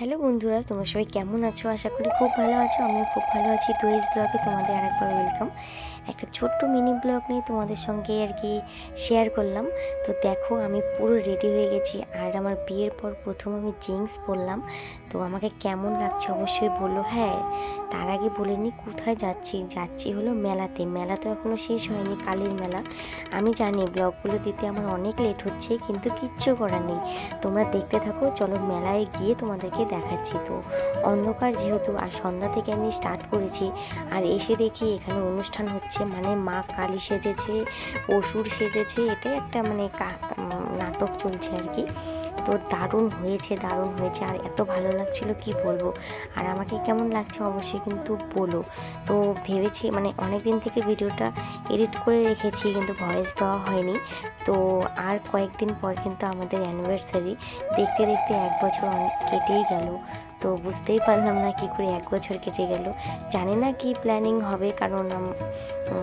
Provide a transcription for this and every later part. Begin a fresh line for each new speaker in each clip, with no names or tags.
Hello বন্ধুরা, তোমরা সবাই কেমন আছো? আশা করি খুব ভালো আছো। আমিও খুব ভালো আছি। টুরিস্ট ব্লগে তোমাদের আরেকবার ওয়েলকাম একটা ছোট্ট মিনি ব্লগ নিয়ে তোমাদের সঙ্গে আর কি শেয়ার করলাম। তো দেখো, আমি পুরো রেডি হয়ে গেছি। আর আমার বিয়ের পর প্রথম আমি জিন্স পরলাম। তো আমাকে কেমন লাগছে অবশ্যই বলল হ্যাঁ তার আগে বলে নিই কোথায় যাচ্ছি? যাচ্ছি হলো মেলাতে। মেলা তো এখনও শেষ হয়নি, কালীর মেলা। আমি জানি ব্লগগুলো দিতে আমার অনেক লেট হচ্ছে, কিন্তু কিচ্ছু করার নেই। তোমরা দেখতে থাকো, চলো মেলায় গিয়ে তোমাদেরকে দেখাচ্ছি। তো অন্ধকার যেহেতু, আর সন্ধ্যা থেকে আমি স্টার্ট করেছি, আর এসে দেখি এখানে অনুষ্ঠান হচ্ছে। মানে মা কালী সেজেছে, অসুর সেজেছে এটাই একটা মানে নাটক চলছে আর কি। তো দারুণ হয়েছে দারুণ হয়েছে। আর এত ভালো লাগছিল কি বলব? আর আমাকে কেমন লাগছে অবশ্যই কিন্তু বলো। তো ভেবেছি মানে অনেক দিন থেকে ভিডিওটা এডিট করে রেখেছি কিন্তু ভয়েস দেওয়া হয়নি। তো আর কয়েকদিন পর কিন্তু আমাদের অ্যানিভার্সারি দেখতে দেখতে এক বছর কেটেই গেল। তো বুঝতেই পারলাম না কি করে এক বছর কেটে গেল। জানি না কি প্ল্যানিং হবে, কারণ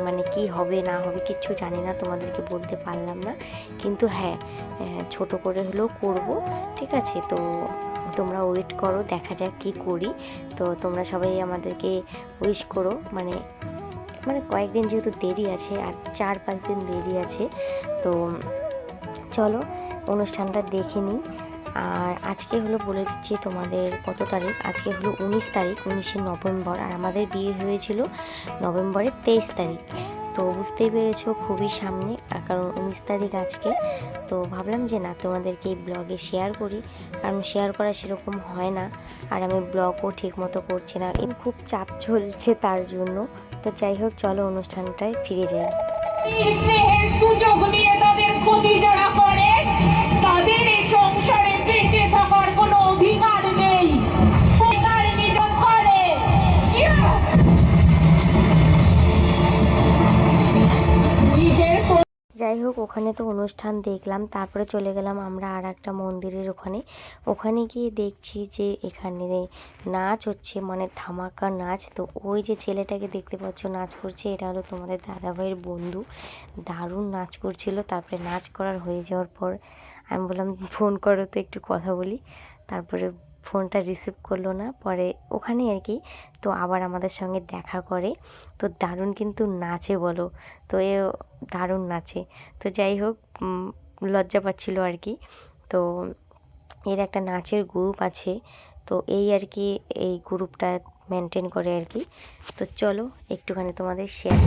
মানে কি হবে, না হবে কিচ্ছু জানি না, তোমাদেরকে বলতে পারলাম না। কিন্তু হ্যাঁ ছোট করে হলেও করব, ঠিক আছে? তো তোমরা ওয়েট করো, দেখা যাক কি করি। তো তোমরা সবাই আমাদেরকে উইশ করো মানে মানে কয়েকদিন যেহেতু দেরি আছে, আর চার পাঁচ দিন দেরি আছে, তো চলো, অনুষ্ঠানটা দেখে নিই। আর আজকে হলো বলে দিচ্ছি তোমাদের কত তারিখ? আজকে হলো উনিশ তারিখ, উনিশে নভেম্বর। আর আমাদের বিয়ে হয়েছিল নভেম্বরের তেইশ তারিখ। তো বুঝতেই পেরেছ খুবই সামনে কারণ উনিশ তারিখ আজকে। তো ভাবলাম যে না, তোমাদেরকে এই ব্লগে শেয়ার করি। কারণ শেয়ার করা সেরকম হয় না, আর আমি ব্লগও ঠিক মতো করছি না। খুব চাপ চলছে তার জন্য। তো যাই হোক, চলো অনুষ্ঠানটায় ফিরে যাই। যাই হোক ওখানে তো অনুষ্ঠান দেখলাম, তারপরে চলে গেলাম আমরা আর একটা মন্দিরের ওখানে। ওখানে গিয়ে দেখছি যে এখানে নাচ হচ্ছে মানে ধামাকা নাচ। তো ওই যে ছেলেটাকে দেখতে পাচ্ছ নাচ করছে, এটা হলো তোমাদের দাদাভাইয়ের বন্ধু। দারুণ নাচ করছিল, তারপরে নাচ করার হয়ে যাওয়ার পর আমি বললাম, ফোন করো তো একটু কথা বলি। তারপরে ফোনটা রিসিভ করল না, পরে ওখানে আর কি, তো আবার আমাদের সঙ্গে দেখা করে, তো দারুণ কিন্তু নাচে বলো, তো এ দারুণ নাচে, তো যাই হোক লজ্জা পাচ্ছিল আর কি, তো এর একটা নাচের গ্রুপ আছে, তো এই আর কি, এই গ্রুপটা মেনটেন করে আর কি, তো চলো একটুখানি তোমাদের শেয়ার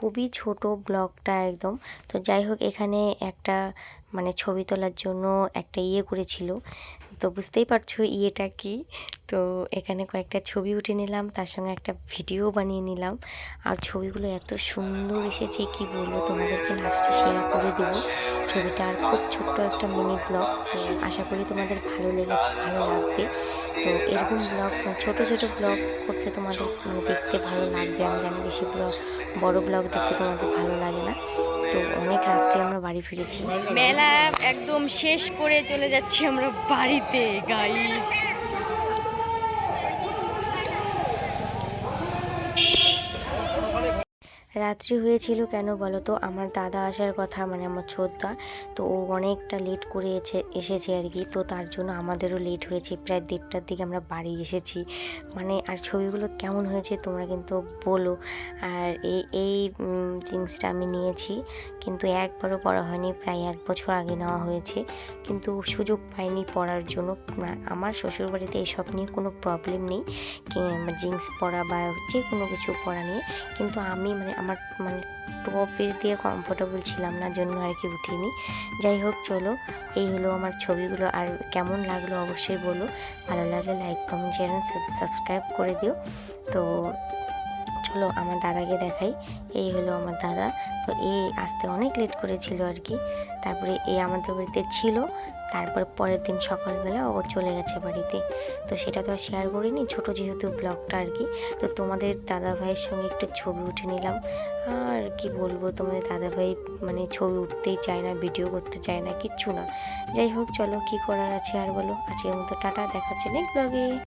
খুবই ছোট ব্লগটা একদম। তো যাই হোক, এখানে একটা মানে ছবি তোলার জন্য একটা ইয়ে করেছিল। তো বুঝতেই পারছ ইয়েটা কি। তো এখানে কয়েকটা ছবি উঠে নিলাম, তার সঙ্গে একটা ভিডিও বানিয়ে নিলাম। আর ছবিগুলো এত সুন্দর এসেছে, কি বলব তোমাদেরকে লাস্টে শেয়ার করে দেবো। ছবিটা আর খুব ছোট্ট একটা মিনি ব্লগ তো আশা করি তোমাদের ভালো লেগেছে, ভালো লাগবে। তো এরকম ব্লগ ছোট ছোট ব্লগ করতে তোমাদের মানে দেখতে ভালো লাগবে। আমি জানি বেশি ব্লগ বড় ব্লগ দেখতে তোমাদের ভালো লাগে না। তো অনেক রাত্রে আমরা বাড়ি ফিরেছি।
মেলা একদম শেষ করে চলে যাচ্ছি আমরা বাড়িতে গাই
রাত্রি হয়েছিল কেন বলো তো? আমার দাদা আসার কথা মানে আমার ছোটদা, তো ও অনেকটা লেট করে এসে, এসেছে আর কি। তো তার জন্য আমাদেরও লেট হয়েছে। প্রায় দেড়টার দিকে আমরা বাড়ি এসেছি। মানে আর ছবিগুলো কেমন হয়েছে তোমরা কিন্তু বলো। আর এই এই জিন্সটা আমি নিয়েছি। কিন্তু একবারও পরা হয়নি, প্রায় এক বছর আগে নেওয়া হয়েছে। কিন্তু সুযোগ পাইনি পরার জন্য। আমার শ্বশুরবাড়িতে এসব নিয়ে কোনো প্রবলেম নেই। জিন্স পরা বা যে কোনো কিছু পরা নিয়ে। কিন্তু আমি মানে আমার মানে টপের দিয়ে কমফোর্টেবল ছিলাম না, জন্য আর কি উঠিনি। যাই হোক, চলো, এই হলো আমার ছবিগুলো। আর কেমন লাগল অবশ্যই বলো। ভালো লাগলে লাইক কমেন্ট শেয়ার সাবস্ক্রাইব করে দিও। তো চলো, আমার দাদাকে দেখাই। এই হলো আমার দাদা। তো এই আসতে অনেক লেট করেছিল আর কি। তারপরে এই আমাদের বাড়িতে ছিল। তারপর পরের দিন সকালবেলা ও চলে গেছে বাড়িতে। তো সেটা তো আর শেয়ার করিনি, ছোটো যেহেতু ব্লগটা আর কি। তো তোমাদের দাদা ভাইয়ের সঙ্গে একটু ছবি উঠে নিলাম। আর কি বলব, তোমাদের দাদা ভাই মানে ছবি উঠতেই চায় না ভিডিও করতে চায় না, কিচ্ছু না। যাই হোক, চলো কি করার আছে আর বলো। আজকের মতো টাটা, দেখা হচ্ছে নেক্সট ব্লগে